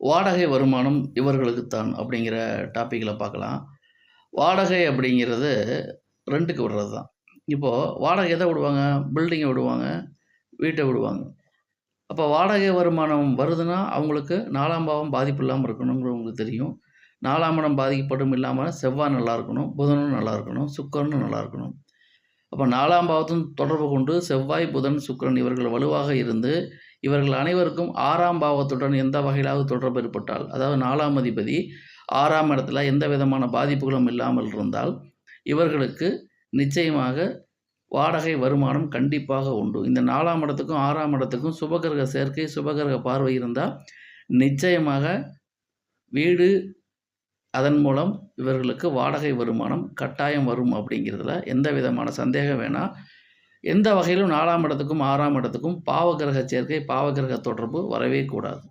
வாடகை வருமானம் இவர்களுக்குத்தான் அப்படிங்கிற டாப்பிக்கில் பார்க்கலாம். வாடகை அப்படிங்கிறது ரெண்டுக்கு விடுறது தான் இப்போது வாடகை எதை விடுவாங்க? பில்டிங்கை விடுவாங்க வீட்டை விடுவாங்க. அப்போ வாடகை வருமானம் வருதுன்னா அவங்களுக்கு நாலாம் பாவம் பாதிப்பு இல்லாமல் இருக்கணுங்கிறது உங்களுக்கு தெரியும். நாலாம் இடம் பாதிக்கப்படும் இல்லாமல் செவ்வாய் நல்லா இருக்கணும் புதனும் நல்லா இருக்கணும் சுக்கரனும் நல்லா இருக்கணும். அப்போ நாலாம் பாவத்தும் தொடர்பு கொண்டு செவ்வாய் புதன் சுக்கிரன் இவர்கள் வலுவாக இருந்து இவர்கள் அனைவருக்கும் ஆறாம் பாவத்துடன் எந்த வகையிலாவது தொடர்பு ஏற்பட்டால் அதாவது நாலாம் அதிபதி ஆறாம் இடத்துல எந்த விதமான பாதிப்புகளும் இல்லாமல் இருந்தால் இவர்களுக்கு நிச்சயமாக வாடகை வருமானம் கண்டிப்பாக உண்டு. இந்த நாலாம் இடத்துக்கும் ஆறாம் இடத்துக்கும் சுபகிரக சேர்க்கை சுபகிரக பார்வை இருந்தால் நிச்சயமாக வீடு அதன் மூலம் இவர்களுக்கு வாடகை வருமானம் கட்டாயம் வரும் அப்படிங்கிறதுல எந்த விதமான சந்தேகம் வேணாம். எந்த வகையிலும் நாலாம் இடத்துக்கும் ஆறாம் இடத்துக்கும் பாவகிரக சேர்க்கை பாவகிரக தொடர்பு வரவே கூடாது.